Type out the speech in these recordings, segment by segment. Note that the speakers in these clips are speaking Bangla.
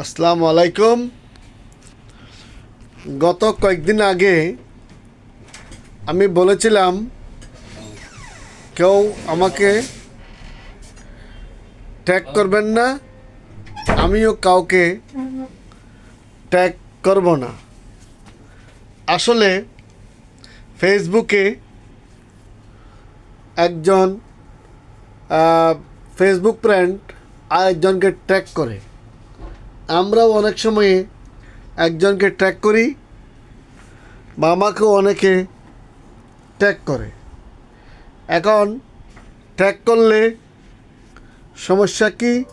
আসসালামু আলাইকুম। গত কয়েকদিন আগে আমি বলেছিলাম, কেউ আমাকে ট্যাগ করবেন না, আমিও কাউকে ট্যাগ করব না। আসলে ফেসবুকে একজন ফেসবুক ফ্রেন্ড আরেকজনকে ট্যাগ করে। আমরাও অনেক সময়ে একজনকে ট্র্যাক করি বা আমাকেও অনেকে ট্র্যাক করে। এখন ট্র্যাক করলে সমস্যা কি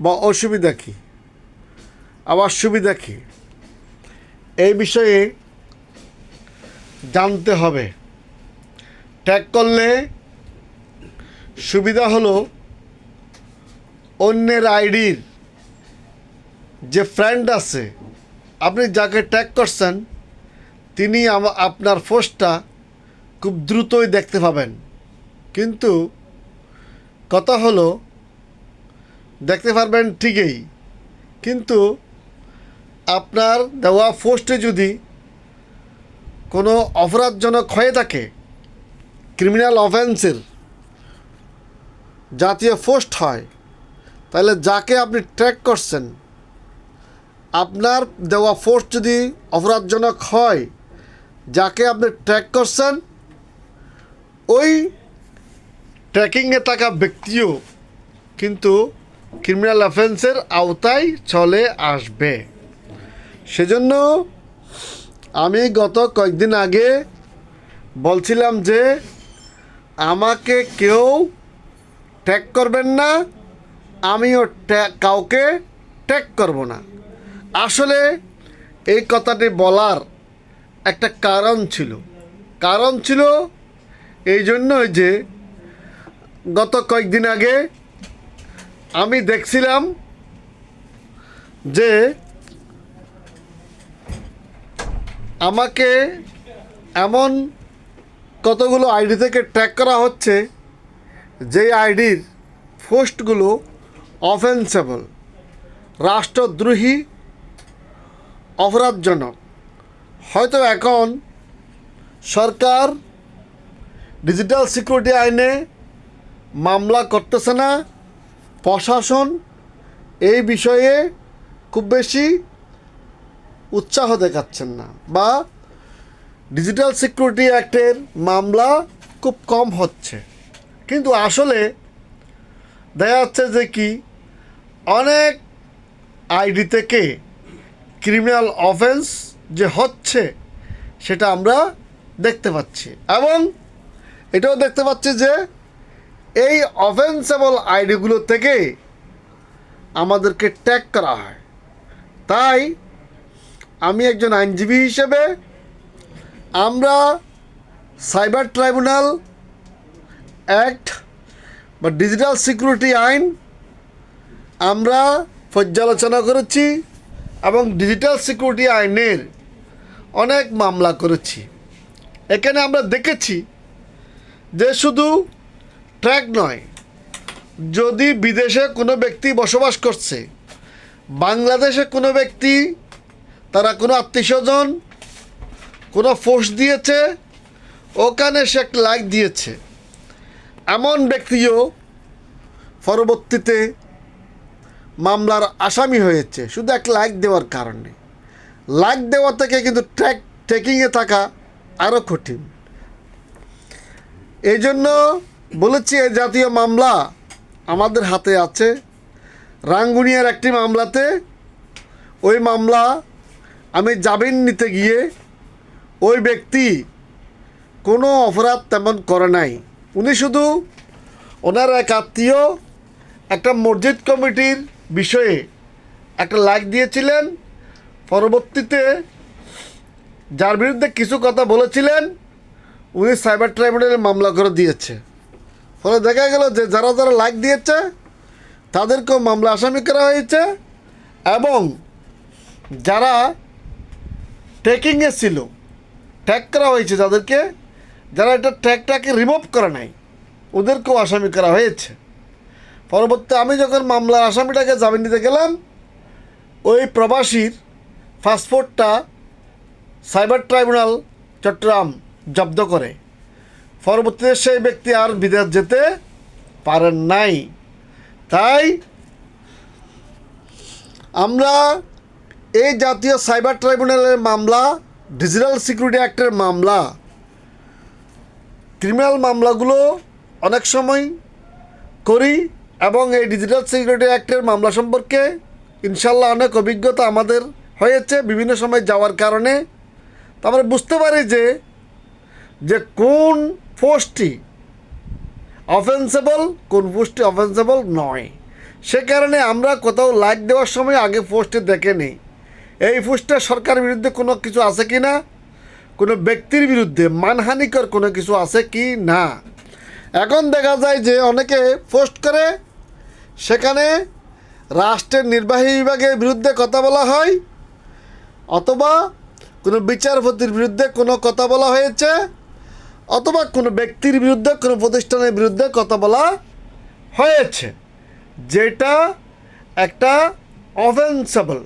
বা অসুবিধা কি? আবার সুবিধা কি? এই বিষয়ে জানতে হবে। ট্যাগ করলে সুবিধা হলো অন্যের আইডির যে ফ্রেন্ড আছে, আপনি যাকে ট্যাগ করছেন, তিনি আপনার পোস্টটা খুব দ্রুতই দেখতে পাবেন। কিন্তু কথা হলো, দেখতে পারবেন ঠিকই, কিন্তু আপনার দেওয়া পোস্টে যদি কোনো অপরাধজনক হয়ে থাকে ক্রিমিনাল অফেন্সের জাতীয় পোস্ট হয়, তাহলে যাকে আপনি ট্র্যাক করছেন আপনার দেওয়া ফোর্স যদি অপরাধজনক হয়, যাকে আপনি ট্র্যাক করছেন, ওই ট্র্যাকিংয়ে থাকা ব্যক্তিও কিন্তু ক্রিমিনাল অফেন্সের আওতায় চলে আসবে। সেজন্য আমি গত কয়েকদিন আগে বলছিলাম যে, আমাকে কেউ ট্যাগ করবেন না, আমিও কাউকে ট্যাগ করব না। আসলে এই কথাটি বলার একটা কারণ ছিল। কারণ ছিল এই জন্যই যে গত কয়েকদিন আগে আমি দেখছিলাম যে আমাকে এমন কতগুলো আইডি থেকে ট্র্যাক করা হচ্ছে যেই আইডির পোস্টগুলো অফেন্সেবল রাষ্ট্রদ্রোহী অপরাধজনক। হয়তো এখন সরকার ডিজিটাল সিকিউরিটি আইনে মামলা করতেছে না, প্রশাসন এই বিষয়ে খুব বেশি উৎসাহ দেখাচ্ছেন না বা ডিজিটাল সিকিউরিটি অ্যাক্টের মামলা খুব কম হচ্ছে। কিন্তু আসলে দেখা যাচ্ছে যে কি অনেক আইডি থেকে ক্রিমিনাল অফেন্স যে হচ্ছে, সেটা আমরা দেখতে পাচ্ছি। এবং এটাও দেখতে পাচ্ছি যে, এই অফেন্সেবল আইডিগুলো থেকে আমাদেরকে ট্যাগ করা হয়। তাই আমি একজন আইনজীবী হিসেবে আমরা সাইবার ট্রাইব্যুনাল অ্যাক্ট বা ডিজিটাল সিকিউরিটি আইন আমরা পর্যালোচনা করেছি। এবং ডিজিটাল সিকিউরিটি আইনের অনেক মামলা করেছি। এখানে আমরা দেখেছি যে শুধু ট্র্যাক নয়, যদি বিদেশে কোনো ব্যক্তি বসবাস করছে, বাংলাদেশে কোনো ব্যক্তি, তারা কোনো আত্মীয়স্বজন, কোনো ফোর্স দিয়েছে, ওখানে সে লাইক দিয়েছে। এমন ব্যক্তিও পরবর্তীতে মামলার আসামি হয়েছে। শুধু এক লাইক দেওয়ার কারণে। লাইক দেওয়া থেকে কিন্তু ট্র্যাক ট্রেকিংয়ে থাকা আরও কঠিন। এই জন্য বলেছি এই জাতীয় মামলা আমাদের হাতে আছে। রাঙ্গুনিয়ার একটি মামলাতে ওই মামলা আমি জামিন নিতে গিয়ে ওই ব্যক্তি কোনো অপরাধ তেমন করে নাই। উনি শুধু ওনার এক আত্মীয়, একটা মসজিদ কমিটির বিষয়ে একটা লাইক দিয়েছিলেন। পরবর্তীতে যার বিরুদ্ধে কিছু কথা বলেছিলেন, উনি সাইবার ট্রাইব্যুনালে মামলা করে দিয়েছে। ফলে দেখা গেল যে যারা যারা লাইক দিয়েছে, তাদেরকেও মামলা আসামি করা হয়েছে এবং যারা ট্রেকিংয়ে ছিল, ট্যাগ করা হয়েছে তাদেরকে যারা এটা ট্যাগটাকে রিমুভ করে নাই, ওদেরকেও আসামি করা হয়েছে। পরবর্তী আমি যখন মামলার আসামিটাকে জামিন দিতে গেলাম, ওই প্রবাসীর পাসপোর্টটা সাইবার ট্রাইব্যুনাল চট্টগ্রাম জব্দ করে। পরবর্তীতে সেই ব্যক্তি আর বিদেশ যেতে পারেন নাই। তাই আমরা এই জাতীয় সাইবার ট্রাইব্যুনালের মামলা, ডিজিটাল সিকিউরিটি অ্যাক্টের মামলা, ক্রিমিনাল মামলাগুলো অনেক সময় করি। এবং এই ডিজিটাল সিকিউরিটি অ্যাক্টের মামলা সম্পর্কে ইনশাল্লাহ অনেক অভিজ্ঞতা আমাদের হয়েছে বিভিন্ন সময় যাওয়ার কারণে। তো আমরা বুঝতে পারি যে যে কোন পোস্টটি অফেন্সেবল কোন পোস্টটি অফেন্সেবল নয়। সে কারণে আমরা কোথাও লাইক দেওয়ার সময় আগে পোস্টে দেখে নিই। এই পোস্টে সরকারের বিরুদ্ধে কোনো কিছু আছে কি না? কোনো ব্যক্তির বিরুদ্ধে মানহানিকর কোনো কিছু আছে কি না? এখন দেখা যায় যে অনেকে পোস্ট করে সেখানে রাষ্ট্রের নির্বাহী বিভাগের বিরুদ্ধে কথা বলা হয়, অথবা কোনো বিচারপতির বিরুদ্ধে কোনো কথা বলা হয়েছে, অথবা কোনো ব্যক্তির বিরুদ্ধে, কোনো প্রতিষ্ঠানের বিরুদ্ধে কথা বলা হয়েছে। যেটা একটা অফেন্সেবল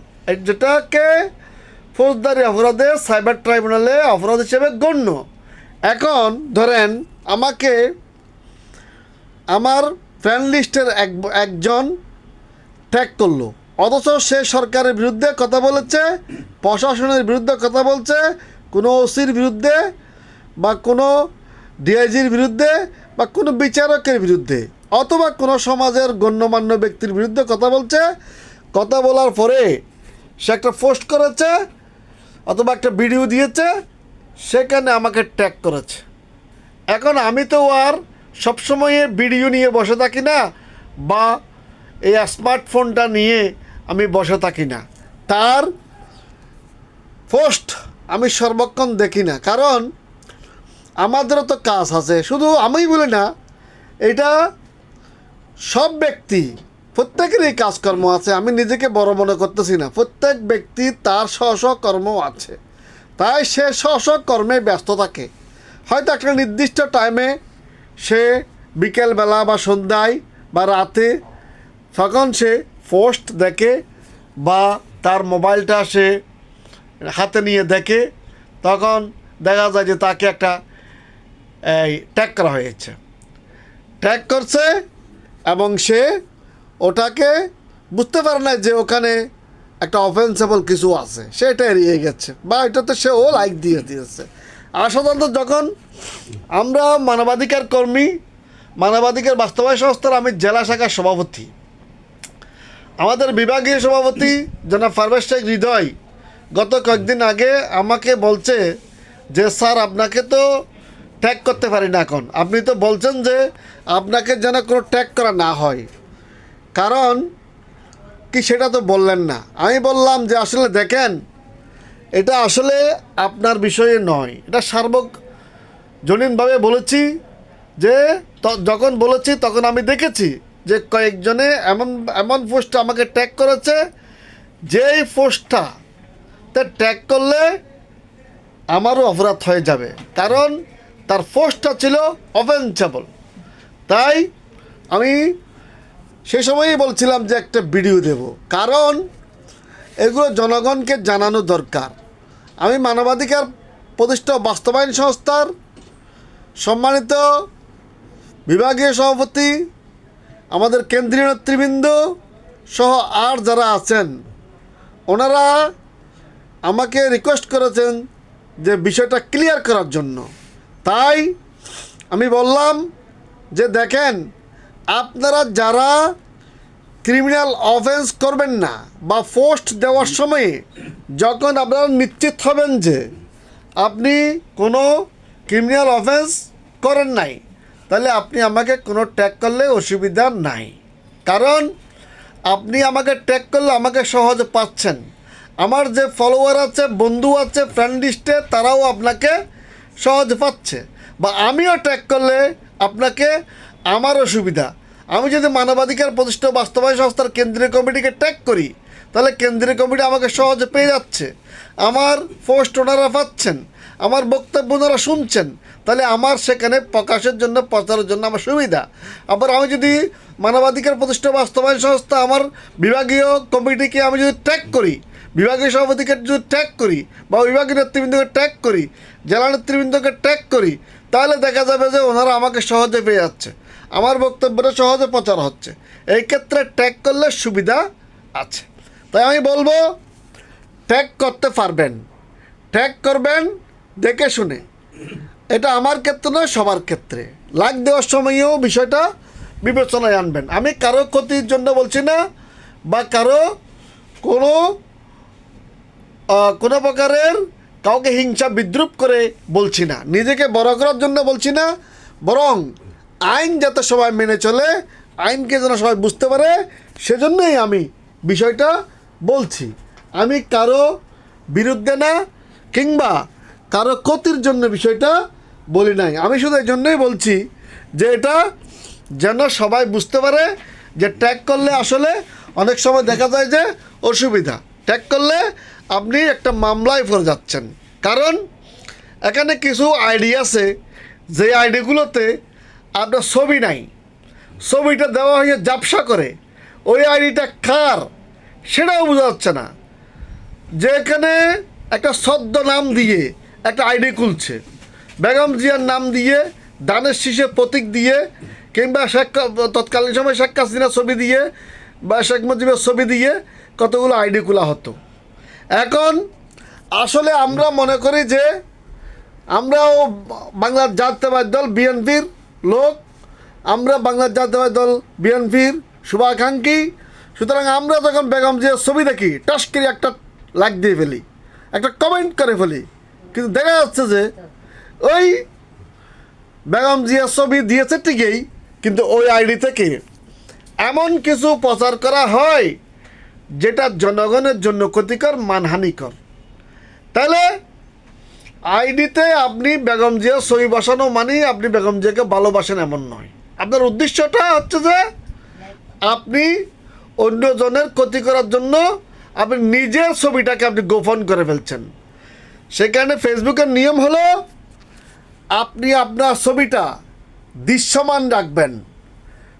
যেটাকে ফৌজদারি অপরাধে সাইবার ট্রাইব্যুনালে অপরাধ হিসেবে গণ্য। এখন ধরেন আমাকে, আমার ফ্রেন্ড লিস্টের এক একজন ট্যাগ করল। অথচ সে সরকারের বিরুদ্ধে কথা বলেছে, প্রশাসনের বিরুদ্ধে কথা বলছে, কোনো ওসির বিরুদ্ধে বা কোনো ডিআইজির বিরুদ্ধে বা কোনো বিচারকের বিরুদ্ধে অথবা কোনো সমাজের গণ্যমান্য ব্যক্তির বিরুদ্ধে কথা বলছে। কথা বলার পরে সে একটা পোস্ট করেছে অথবা একটা ভিডিও দিয়েছে, সেখানে আমাকে ট্যাগ করেছে। এখন আমি তো আর সবসময় ভিডিও নিয়ে বসে থাকি না, বা এই স্মার্টফোনটা নিয়ে আমি বসে থাকি না। তার পোস্ট আমি সর্বক্ষণ দেখি না, কারণ আমাদেরও তো কাজ আছে। শুধু আমি বলি না, এটা সব ব্যক্তি, প্রত্যেকেরই কাজকর্ম আছে, আমি নিজেকে বড় মনে করতেছি না। প্রত্যেক ব্যক্তি তার স্ব স্ব কর্ম আছে। তাই সে স্ব স্ব কর্মে ব্যস্ত থাকে। হয়তো একটা নির্দিষ্ট টাইমে সে বিকেলবেলা বা সন্ধ্যায় বা রাতে তখন সে পোস্ট দেখে বা তার মোবাইলটা সে হাতে নিয়ে দেখে, তখন দেখা যায় যে তাকে একটা, এই ট্যাগ করা হয়েছে। ট্যাগ করছে এবং সে ওটাকে বুঝতে পারে না যে ওখানে একটা অফেন্সেবল কিছু আছে। সেটা এড়িয়ে গেছে। বা এটাতে সে ও লাইক দিয়ে দিয়েছে। সাধারণত যখন আমরা মানবাধিকার কর্মী, মানবাধিকার বাস্তবায়ন সংস্থার আমি জেলা শাখার সভাপতি। আমাদের বিভাগীয় সভাপতি জনাব পারভেজ শেখ হৃদয় গত কয়েকদিন আগে আমাকে বলছে যে, স্যার, আপনাকে তো ট্যাগ করতে পারি না এখন। আপনি তো বলছেন যে, আপনাকে যেন কোনো ট্যাগ করা না হয়। কারণ, কি সেটা তো বললেন না। আমি বললাম যে, আসলে দেখেন এটা আসলে আপনার বিষয়ে নয়। এটা সার্বজনীনভাবে বলেছি যে যখন বলেছি তখন আমি দেখেছি যে কয়েকজনে এমন এমন পোস্ট আমাকে ট্যাগ করেছে, যেই পোস্টটা তে ট্যাগ করলে আমারও অপরাধ হয়ে যাবে। কারণ তার পোস্টটা ছিল অফেন্সেবল তাই আমি সে সময়ই বলছিলাম যে একটা ভিডিও দেব। কারণ এগুলো জনগণকে জানানো দরকার। আমি মানবাধিকার প্রতিষ্ঠা বাস্তবায়ন সংস্থার সম্মানিত বিভাগীয় সভাপতি, আমাদের কেন্দ্রীয় নেতৃবৃন্দ সহ আর যারা আছেন, ওনারা আমাকে রিকোয়েস্ট করেছেন যে বিষয়টা ক্লিয়ার করার জন্য। তাই আমি বললাম যে দেখেন, আপনারা যারা ক্রিমিনাল অফেন্স করবেন না বা পোস্ট দেওয়ার সময়ে যখন আপনারা নিশ্চিত হবেন যে আপনি কোনো ক্রিমিনাল অফেন্স করেন নাই, তাহলে আপনি আমাকে কোনো ট্যাগ করলে অসুবিধা নাই। কারণ আপনি আমাকে ট্যাগ করলে আমাকে সহজে পাচ্ছেন। আমার যে ফলোয়ার আছে, বন্ধু আছে ফ্রেন্ড লিস্টে তারাও আপনাকে সহজ পাচ্ছে। বা আমিও ট্যাগ করলে আপনাকে আমারও সুবিধা আমি যদি মানবাধিকার প্রতিষ্ঠা বাস্তবায়ন সংস্থার কেন্দ্রীয় কমিটিকে ট্যাগ করি, তাহলে কেন্দ্রীয় কমিটি আমাকে সহজে পেয়ে যাচ্ছে। আমার পোস্ট ওনারা পাচ্ছেন, আমার বক্তব্য ওনারা শুনছেন, তাহলে আমার সেখানে প্রকাশের জন্য, প্রচারের জন্য আমার সুবিধা। আবার আমি যদি মানবাধিকার প্রতিষ্ঠা বাস্তবায়ন সংস্থা আমার বিভাগীয় কমিটিকে আমি যদি ট্র্যাক করি, বিভাগীয় সভাপতিকে যদি ট্র্যাক করি বা বিভাগীয় নেতৃবৃন্দকে ট্যাগ করি, জেলা নেতৃবৃন্দকে ট্র্যাক করি, তাহলে দেখা যাবে যে ওনারা আমাকে সহজে পেয়ে যাচ্ছে। আমার বক্তব্যটা সহজে প্রচার হচ্ছে। এই ক্ষেত্রে ট্র্যাক করলে সুবিধা আছে। তাই আমি বলব ট্র্যাক করতে পারবেন। ট্র্যাক করবেন, দেখে শুনে। এটা আমার ক্ষেত্রে নয়, সবার ক্ষেত্রে। লাগ দেওয়ার সময়ও বিষয়টা বিবেচনায় আনবেন। আমি কারও ক্ষতির জন্য বলছি না, বা কারও কোনো কোনো প্রকারের কাউকে হিংসা বিদ্রুপ করে বলছি না। নিজেকে বড় করার জন্য বলছি না, বরং আইন যাতে সবাই মেনে চলে, আইনকে যেন সবাই বুঝতে পারে, সেজন্যই আমি বিষয়টা বলছি। আমি কারও বিরুদ্ধে না, কিংবা কারও ক্ষতির জন্য বিষয়টা বলি নাই। আমি শুধু এই জন্যই বলছি যে এটা যেন সবাই বুঝতে পারে যে ট্যাগ করলে আসলে অনেক সময় দেখা যায় যে অসুবিধা। ট্যাগ করলে আপনি একটা মামলায় পড়ে যাচ্ছেন। কারণ এখানে কিছু আইডি আছে যে আইডিগুলোতে আপনার ছবি নাই। ছবিটা দেওয়া হয়ে জাপসা করে। ওই আইডিটা কার? সেটাও বোঝা যাচ্ছে না। যে এখানে একটা সদ্য নাম দিয়ে একটা আইডি খুলছে। বেগম জিয়ার নাম দিয়ে দানের শীষে প্রতীক দিয়ে, কিংবা শেখ তৎকালীন সময় শেখ হাসিনার ছবি দিয়ে, বা শেখ মুজিবের ছবি দিয়ে কতগুলো আইডি খোলা হতো। এখন আসলে আমরা মনে করি যে আমরাও বাংলার জাতীয়বাদ দল, বিএনপির লোক, আমরা বাংলার জাতীয়বাদ দল, বিএনপির শুভাকাঙ্ক্ষী। সুতরাং আমরা যখন বেগম জিয়ার ছবি দেখি, টাস করে একটা লাইক দিয়ে ফেলি, একটা কমেন্ট করে ফেলি। কিন্তু দেখা যাচ্ছে যে, ওই বেগম জিয়ার ছবি দিয়েছে ঠিকই, কিন্তু ওই আইডি থেকে এমন কিছু প্রচার করা হয়, যেটা জনগণের জন্য ক্ষতিকর, মানহানিকর। তাহলে আইডিতে আপনি বেগম জিয়া সই বসানো মানেই আপনি বেগম জিয়াকে ভালোবাসেন এমন নয়। আপনার উদ্দেশ্যটা হচ্ছে যে আপনি অন্যজনের ক্ষতি করার জন্য আপনি নিজের ছবিটাকে আপনি গোপন করে ফেলছেন। সেখানে ফেসবুকের নিয়ম হলো আপনি আপনার ছবিটা দৃশ্যমান রাখবেন।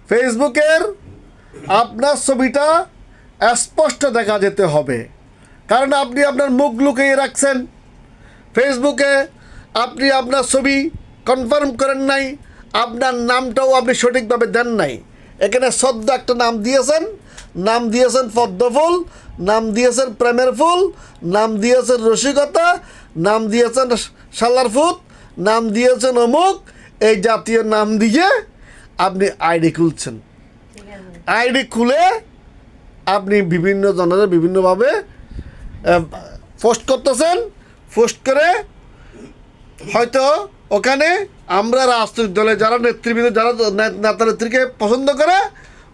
ফেসবুকের আপনার ছবিটা স্পষ্ট দেখা যেতে হবে। কারণ আপনি আপনার মুখ লুকিয়ে রাখছেন। ফেসবুকে আপনি আপনার ছবি কনফার্ম করেন নাই, আপনার নামটাও আপনি সঠিকভাবে দেন নাই। এখানে সদ্য একটা নাম দিয়েছেন নাম দিয়েছেন পদ্মফুল নাম দিয়েছেন প্রেমের ফুল, নাম দিয়েছেন রসিকতা, নাম দিয়েছেন সালার ফুট নাম দিয়েছেন অমুক, এই জাতীয় নাম দিয়ে আপনি আইডি খুলছেন। আইডি খুলে আপনি বিভিন্ন জনের বিভিন্নভাবে পোস্ট করতেছেন করে, হয়তো ওখানে আমরা রাজনৈতিক দলে যারা নেতৃবৃন্দ, যারা নেতা নেত্রীকে পছন্দ করে,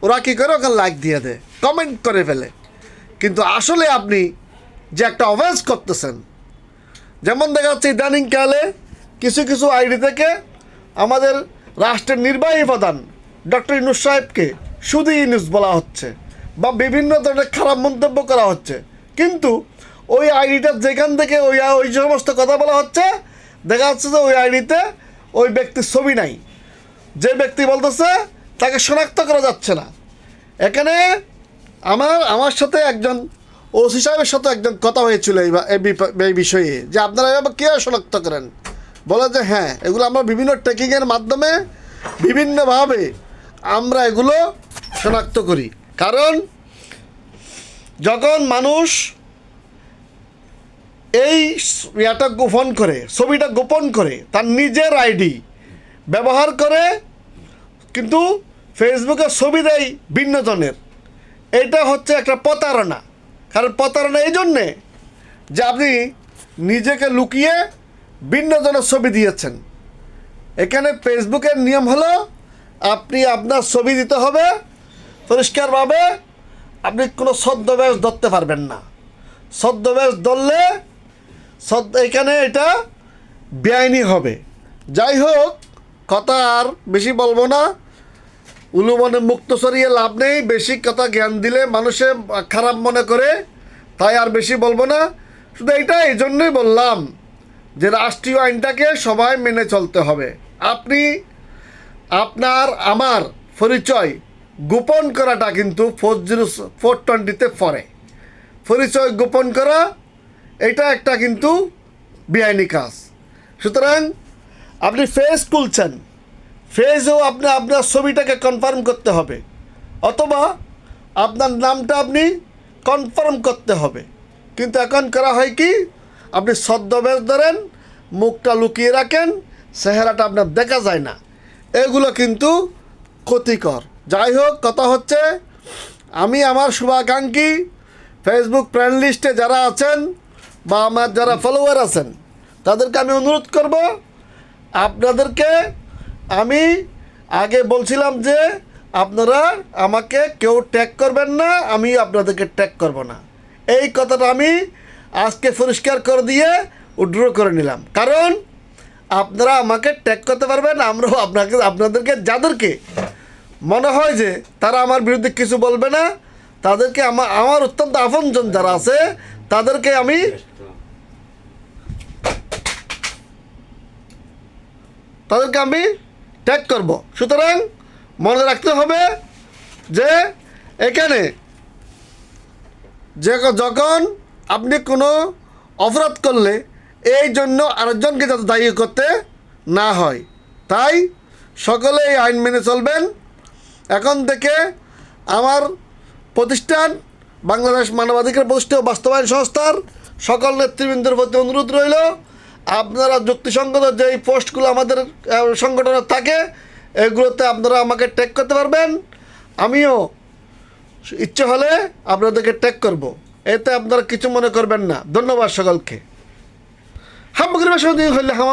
ওরা কী করে ওখানে লাইক দিয়ে দেয় কমেন্ট করে ফেলে। কিন্তু আসলে আপনি যে একটা অভেন্স করতেছেন, যেমন দেখা যাচ্ছে ইদানিং কালে কিছু কিছু আইডি থেকে আমাদের রাষ্ট্রের নির্বাহী প্রধান ডক্টর ইনুস সাহেবকে শুধু ইনুস বলা হচ্ছে বা বিভিন্ন ধরনের খারাপ মন্তব্য করা হচ্ছে। কিন্তু ওই আইডিটা যেখান থেকে ওই ওই সমস্ত কথা বলা হচ্ছে, দেখা যাচ্ছে যে ওই আইডিতে ওই ব্যক্তির ছবি নাই। যে ব্যক্তি বলতেছে, তাকে শনাক্ত করা যাচ্ছে না। এখানে আমার আমার সাথে একজন ওসি সাহেবের সাথে একজন কথা হয়েছিল এই এই বিষয়ে, যে আপনারা এভাবে কে শনাক্ত করেন? বলে যে হ্যাঁ এগুলো আমরা বিভিন্ন ট্রেকিংয়ের মাধ্যমে বিভিন্নভাবে আমরা এগুলো শনাক্ত করি। কারণ যখন মানুষ এই ইয়াটা গোপন করে, ছবিটা গোপন করে, তার নিজের আইডি ব্যবহার করে কিন্তু ফেসবুকে ছবি দেয় ভিন্ন জনের। এটা হচ্ছে একটা প্রতারণা। কারণ প্রতারণা এই জন্যে যে আপনি নিজেকে লুকিয়ে ভিন্ন জনের ছবি দিয়েছেন। এখানে ফেসবুকের নিয়ম হলো, আপনি আপনার ছবি দিতে হবে, পরিষ্কারভাবে আপনি কোনো ছদ্মবেশ ধরতে পারবেন না। ছদ্মবেশ ধরলে এখানে এটা বেআইনি হবে। যাই হোক, কথা আর বেশি বলব না। উলু মনে মুক্ত সরিয়ে লাভ নেই, বেশি কথা জ্ঞান দিলে মানুষে খারাপ মনে করে, তাই আর বেশি বলব না। শুধু এইটা এই জন্যই বললাম যে রাষ্ট্রীয় আইনটাকে সবাই মেনে চলতে হবে। আপনি, আপনার, আমার পরিচয় গোপন করাটা কিন্তু ফোর জিরো ফোর টোয়েন্টিতে পড়ে। পরিচয় গোপন করা এটা একটা কিন্তু বেআইনি কাজ সুতরাং আপনি ফেস তুলছেন। ফেসেও আপনি আপনার ছবিটাকে কনফার্ম করতে হবে। অথবা আপনার নামটা আপনি কনফার্ম করতে হবে। কিন্তু এখন করা হয় কি? আপনি ছদ্মবেশ ধরেন, মুখটা লুকিয়ে রাখেন, চেহারাটা আপনার দেখা যায় না। এগুলো কিন্তু ক্ষতিকর। যাই হোক, কথা হচ্ছে, আমি আমার শুভাকাঙ্ক্ষী ফেসবুক ফ্রেন্ড লিস্টে যারা আছেন বা আমার যারা ফলোয়ার আছেন, তাদেরকে আমি অনুরোধ করব, আপনাদেরকে আমি আগে বলছিলাম যে আপনারা আমাকে কেউ ট্যাগ করবেন না, আমি আপনাদেরকে ট্যাগ করব না। এই কথাটা আমি আজকে পরিষ্কার করে দিয়ে উড্র করে নিলাম। কারণ আপনারা আমাকে ট্যাগ করতে পারবেন, আমরাও আপনাকে, আপনাদেরকে, যাদেরকে মনে হয় যে তারা আমার বিরুদ্ধে কিছু বলবে না, তাদেরকে আমার আমার অত্যন্ত আপনজন যারা আছে, তাদেরকে আমি তাদেরকে আমি ট্যাগ করব। সুতরাং মনে রাখতে হবে যে এখানে যে যখন আপনি কোনো অপরাধ করলে এই জন্য আরেকজনকে যাতে দায়ী করতে না হয়। তাই সকলে এই আইন মেনে চলবেন। এখন থেকে আমার প্রতিষ্ঠান বাংলাদেশ মানবাধিকার প্রতিষ্ঠা বাস্তবায়ন সংস্থার সকল নেতৃবৃন্দের প্রতি অনুরোধ রইল। আপনারা যুক্তিসঙ্গত যেই পোস্টগুলো আমাদের সংগঠনে সংগঠনের থাকে, এগুলোতে আপনারা আমাকে ট্যাগ করতে পারবেন। আমিও ইচ্ছে হলে আপনাদেরকে ট্যাগ করব। এতে আপনারা কিছু মনে করবেন না। ধন্যবাদ সকলকে। হাম হলে হামাম